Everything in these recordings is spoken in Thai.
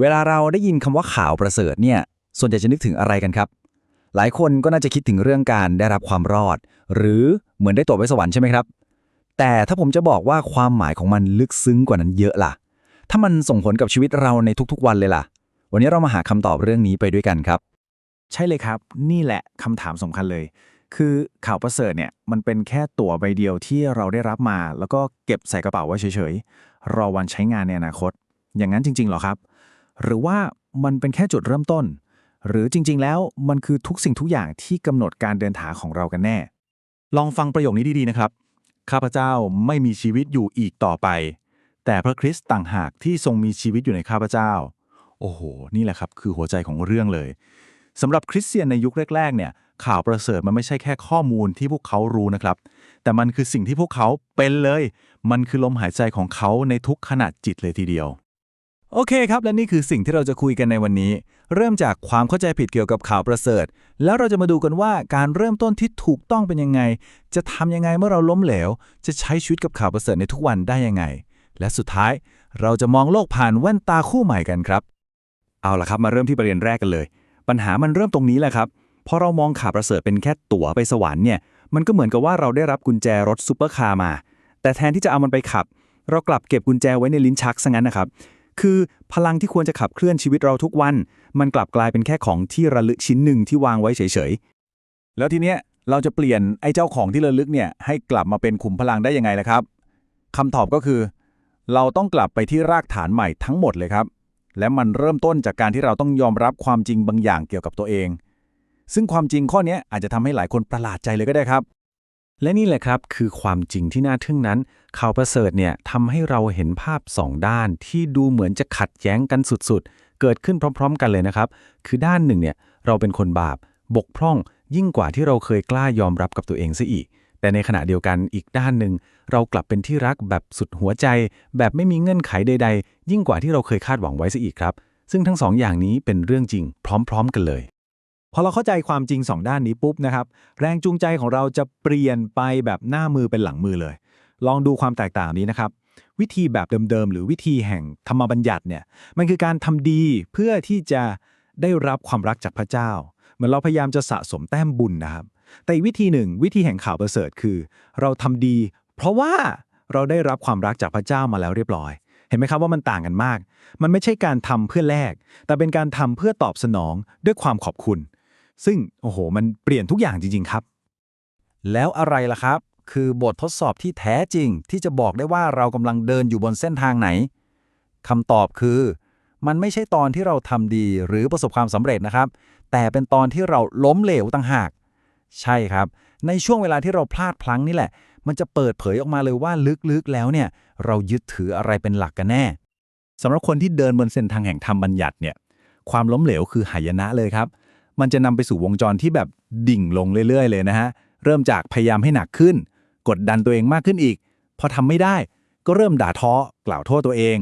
เวลาเราได้ยินคำว่าข่าวประเสริฐเนี่ย ส่วนใหญ่จะนึกถึงอะไรกันครับ หลายคนก็น่าจะคิดถึงเรื่องการได้รับความรอด หรือเหมือนได้ตัวไปสวรรค์ใช่ไหมครับ แต่ถ้าผมจะบอกว่าความหมายของมันลึกซึ้งกว่านั้นเยอะล่ะ ถ้ามันส่งผลกับชีวิตเราในทุกๆวันเลยล่ะ วันนี้เรามาหาคำตอบเรื่องนี้ไปด้วยกันครับ ใช่เลยครับ นี่แหละคำถามสำคัญเลย คือข่าวประเสริฐเนี่ยมันเป็นแค่ตั๋วใบเดียวที่เราได้รับมา แล้วก็เก็บใส่กระเป๋าไว้เฉยๆรอวันใช้งานในอนาคต อย่างนั้นจริงๆหรอครับ หรือว่ามันเป็นแค่จุดเริ่มต้น หรือจริง ๆ แล้วมันคือทุกสิ่งทุกอย่างที่กำหนดการเดินทางของเรากันแน่ ลองฟังประโยคนี้ดีๆนะครับ ข้าพเจ้าไม่มีชีวิตอยู่อีกต่อไป แต่พระคริสต์ต่างหากที่ทรงมีชีวิตอยู่ในข้าพเจ้า โอ้โห นี่แหละครับคือหัวใจของเรื่องเลยสำหรับคริสเตียนในยุคแรก ๆ เนี่ย ข่าวประเสริฐมันไม่ใช่แค่ข้อมูลที่พวกเขารู้นะครับ แต่มันคือสิ่งที่พวกเขาเป็นเลย มันคือลมหายใจของเขาในทุกขณะจิตเลยทีเดียว โอเคครับ และนี่คือสิ่งที่เราจะคุยกันในวันนี้ เริ่มจากความเข้าใจผิดเกี่ยวกับข่าวประเสริฐ แล้วเราจะมาดูกันว่าการเริ่มต้นที่ถูกต้องเป็นยังไง จะทำยังไงเมื่อเราล้มเหลว จะใช้ชีวิตกับข่าวประเสริฐในทุกวันได้ยังไง และสุดท้ายเราจะมองโลกผ่านแว่นตาคู่ใหม่กันครับ เอาละครับมาเริ่มที่ประเด็นแรกกันเลย ปัญหามันเริ่มตรงนี้แหละครับพอเรามองข่าวประเสริฐเป็นแค่ตั๋วไปสวรรค์เนี่ยมันก็เหมือนกับว่าเราได้รับกุญแจรถซูเปอร์คาร์มา แต่แทนที่จะเอามันไปขับ เรากลับเก็บกุญแจไว้ในลิ้นชักซะงั้นนะครับ คือพลังที่ควรจะขับเคลื่อนชีวิตเราทุกวัน มันกลับกลายเป็นแค่ของที่ระลึกชิ้นหนึ่งที่วางไว้เฉยๆ แล้วทีเนี้ยเราจะเปลี่ยนไอ้เจ้าของที่ระลึกเนี่ยให้กลับมาเป็นขุมพลังได้ยังไงล่ะครับคำตอบก็คือ เราต้องกลับไปที่รากฐานใหม่ทั้งหมดเลยครับ และมันเริ่มต้นจากการที่เราต้องยอมรับความจริงบางอย่างเกี่ยวกับตัวเอง ซึ่งความจริงข้อนี้อาจจะทำให้หลายคนประหลาดใจเลยก็ได้ครับ และนี่แหละครับคือความจริงที่น่าทึ่งนั้น ข่าวประเสริฐเนี่ยทำให้เราเห็นภาพสองด้านที่ดูเหมือนจะขัดแย้งกันสุดๆ เกิดขึ้นพร้อม ๆ กันเลยนะครับ คือด้านหนึ่งเนี่ยเราเป็นคนบาป บกพร่อง ยิ่งกว่าที่เราเคยกล้ายอมรับกับตัวเองซะอีก แต่ในขณะเดียวกันอีกด้านหนึ่งเรากลับเป็นที่รักแบบสุดหัวใจ แบบไม่มีเงื่อนไขใด ๆ ยิ่งกว่าที่เราเคยคาดหวังไว้ซะอีกครับ ซึ่งทั้งสองอย่างนี้เป็นเรื่องจริง พร้อม ๆ กันเลย พอเราเข้าใจความจริงสองด้านนี้ปุ๊บนะครับ แรงจูงใจของเราจะเปลี่ยนไปแบบหน้ามือเป็นหลังมือเลย ลองดูความแตกต่างนี้นะครับ วิธีแบบเดิมๆ หรือวิธีแห่งธรรมบัญญัติเนี่ยมันคือการทำดีเพื่อที่จะได้รับความรักจากพระเจ้า เหมือนเราพยายามจะสะสมแต้มบุญนะครับ แต่อีกวิธีหนึ่งวิธีแห่งข่าวประเสริฐคือ เราทำดี เพราะว่าเราได้รับความรักจากพระเจ้ามาแล้วเรียบร้อยเห็นไหมครับว่ามันต่างกันมาก มันไม่ใช่การทำเพื่อแลกแต่เป็นการทำเพื่อตอบสนองด้วยความขอบคุณ ซึ่งโอ้โห มันเปลี่ยนทุกอย่างจริง ๆ ครับ แล้วอะไรล่ะครับ คือบททดสอบที่แท้จริง ที่จะบอกได้ว่าเรากำลังเดินอยู่บนเส้นทางไหนคำตอบคือ มันไม่ใช่ตอนที่เราทำดีหรือประสบความสำเร็จนะครับ แต่เป็นตอนที่เราล้มเหลวต่างหาก ใช่ครับ ในช่วงเวลาที่เราพลาดพลั้งนี่แหละ มันจะเปิดเผยออกมาเลยว่าลึกๆแล้วเนี่ย เรายึดถืออะไรเป็นหลักกันแน่สำหรับคนที่เดินบนเส้นทางแห่งธรรมบัญญัติเนี่ย ความล้มเหลวคือหายนะเลยครับ มันจะนำไปสู่วงจรที่แบบดิ่งลงเรื่อยๆ เลยนะฮะ เริ่มจากพยายามให้หนักขึ้น กดดันตัวเองมากขึ้นอีก พอทำไม่ได้ ก็เริ่มด่าท้อกล่าวโทษตัวเอง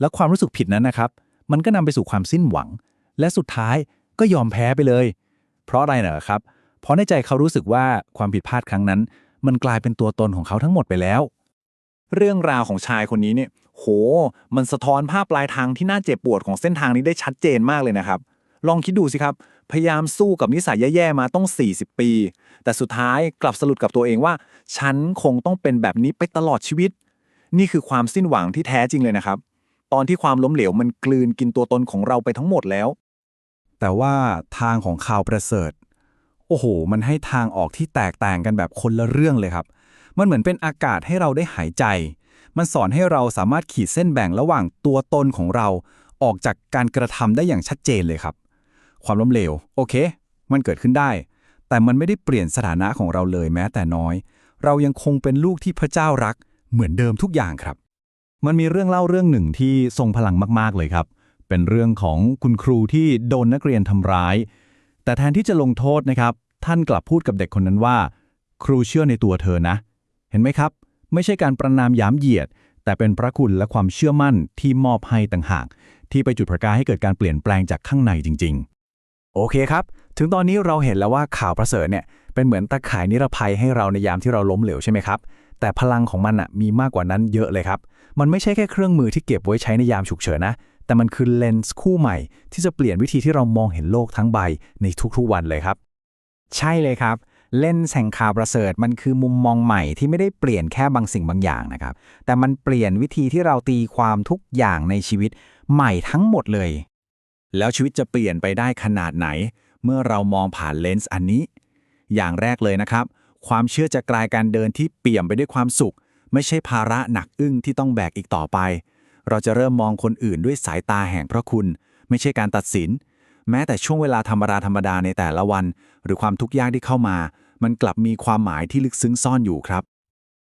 แล้วความรู้สึกผิดนั้นนะครับ มันก็นำไปสู่ความสิ้นหวัง และสุดท้ายก็ยอมแพ้ไปเลย เพราะอะไรเหรอครับ เพราะในใจเขารู้สึกว่าความผิดพลาดครั้งนั้น มันกลายเป็นตัวตนของเขาทั้งหมดไปแล้ว เรื่องราวของชายคนนี้เนี่ย โห มันสะท้อนภาพปลายทางที่น่าเจ็บปวดของเส้นทางนี้ได้ชัดเจนมากเลยนะครับ ลองคิดดูสิครับ พยายามสู้กับนิสัยแย่ๆมาต้อง 40 ปี แต่สุดท้ายกลับสรุปกับตัวเองว่า ฉันคงต้องเป็นแบบนี้ไปตลอดชีวิต นี่คือความสิ้นหวังที่แท้จริงเลยนะครับ ตอนที่ความล้มเหลวมันกลืนกินตัวตนของเราไปทั้งหมดแล้ว แต่ว่าทางของข่าวประเสริฐ โอ้โห มันให้ทางออกที่แตกต่างกันแบบคนละเรื่องเลยครับ มันเหมือนเป็นอากาศให้เราได้หายใจ มันสอนให้เราสามารถขีดเส้นแบ่งระหว่างตัวตนของเราออกจากการกระทำได้อย่างชัดเจนเลยครับ ความล้มเหลว โอเค มันเกิดขึ้นได้ แต่มันไม่ได้เปลี่ยนสถานะของเราเลยแม้แต่น้อย เรายังคงเป็นลูกที่พระเจ้ารัก เหมือนเดิมทุกอย่างครับ มันมีเรื่องเล่าเรื่องหนึ่งที่ทรงพลังมากๆเลยครับ เป็นเรื่องของคุณครูที่โดนนักเรียนทำร้าย แต่แทนที่จะลงโทษนะครับ ท่านกลับพูดกับเด็กคนนั้นว่า ครูเชื่อในตัวเธอนะ เห็นไหมครับ ไม่ใช่การประนามย้ำเหยียดแต่เป็นพระคุณและความเชื่อมั่นที่มอบให้ต่างหาก ที่ไปจุดประกายให้เกิดการเปลี่ยนแปลงจากข้างในจริงๆ โอเคครับ ถึงตอนนี้เราเห็นแล้วว่าข่าวประเสริฐเนี่ยเป็นเหมือนตะข่ายนิรภัยให้เราในยามที่เราล้มเหลวใช่ไหมครับ แต่พลังของมันอะมีมากกว่านั้นเยอะเลยครับ มันไม่ใช่แค่เครื่องมือที่เก็บไว้ใช้ในยามฉุกเฉินนะ แต่มันคือเลนส์คู่ใหม่ ที่จะเปลี่ยนวิธีที่เรามองเห็นโลกทั้งใบในทุกๆวันเลยครับ ใช่เลยครับ เล่นแสงข่าวประเสริฐมันคือมุมมองใหม่ที่ไม่ได้เปลี่ยนแค่บางสิ่งบางอย่างนะครับ แต่มันเปลี่ยนวิธีที่เราตีความทุกอย่างในชีวิตใหม่ทั้งหมดเลย แล้วชีวิตจะเปลี่ยนไปได้ขนาดไหน เมื่อเรามองผ่านเลนส์อันนี้ อย่างแรกเลยนะครับ ความเชื่อจะกลายการเดินที่เปี่ยมไปด้วยความสุข ไม่ใช่ภาระหนักอึ้งที่ต้องแบกอีกต่อไป เราจะเริ่มมองคนอื่นด้วยสายตาแห่งพระคุณ ไม่ใช่การตัดสิน แม้แต่ช่วงเวลาธรรมดาธรรมดาในแต่ละวัน หรือความทุกข์ยากที่เข้ามา มันกลับมีความหมายที่ลึกซึ้งซ่อนอยู่ครับ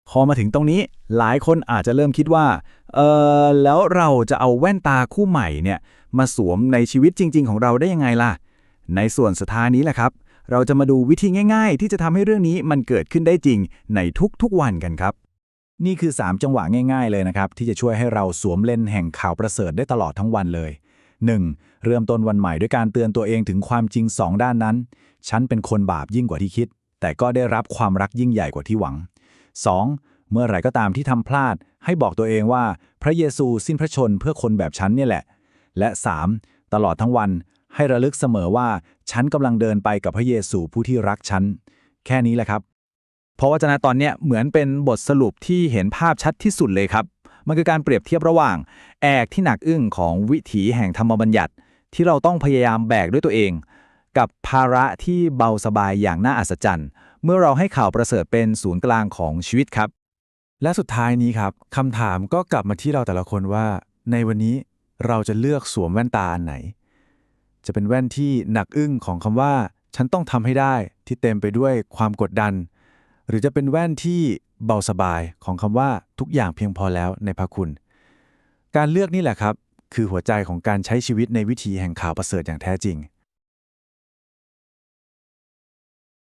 พอมาถึงตรงนี้หลายคนอาจจะเริ่มคิดว่า เออแล้วเราจะเอาแว่นตาคู่ใหม่เนี่ย มาสวมในชีวิตจริง ๆ ของเราได้ยังไงล่ะ ในส่วนสุดท้ายนี้แหละครับ เราจะมาดูวิธีง่าย ๆ ที่จะทำให้เรื่องนี้มันเกิดขึ้นได้จริงในทุกๆวันกันครับ นี่คือ 3 จังหวะง่าย ๆ เลยนะครับ ที่จะช่วยให้เราสวมเลนส์แห่งข่าวประเสริฐได้ตลอดทั้งวันเลย 1. เริ่มต้นวันใหม่ด้วยการเตือนตัวเองถึงความจริง 2 ด้านนั้น ฉันเป็นคนบาปยิ่งกว่าที่คิด แต่ก็ได้รับความรักยิ่งใหญ่กว่าที่หวัง 2. เมื่อไหร่ก็ตามที่ทำพลาด ให้บอกตัวเองว่าพระเยซูสิ้นพระชนเพื่อคนแบบฉันเนี่ยแหละ และ 3. ตลอดทั้งวันให้ระลึกเสมอว่าฉันกำลังเดินไปกับพระเยซูผู้ที่รักฉัน แค่นี้แหละครับ เพราะว่าจนะตอนเนี้ยเหมือนเป็นบทสรุปที่เห็นภาพชัดที่สุดเลยครับ มันคือการเปรียบเทียบระหว่าง แอกที่หนักอึ้งของวิถีแห่งธรรมบัญญัติ ที่เราต้องพยายามแบกด้วยตัวเอง กับภาระที่เบาสบายอย่างน่าอัศจรรย์ เมื่อเราให้ข่าวประเสริฐเป็นศูนย์กลางของชีวิตครับ และสุดท้ายนี้ครับคำถามก็กลับมาที่เราแต่ละคนว่า ในวันนี้เราจะเลือกสวมแว่นตาอันไหน จะเป็นแว่นที่หนักอึ้งของคำว่า ฉันต้องทำให้ได้ที่เต็มไปด้วยความกดดัน หรือจะเป็นแว่นที่เบาสบายของคำว่าทุกอย่างเพียงพอแล้วในพระคุณ การเลือกนี่แหละครับ คือหัวใจของการใช้ชีวิตในวิธีแห่งข่าวประเสริฐอย่างแท้จริง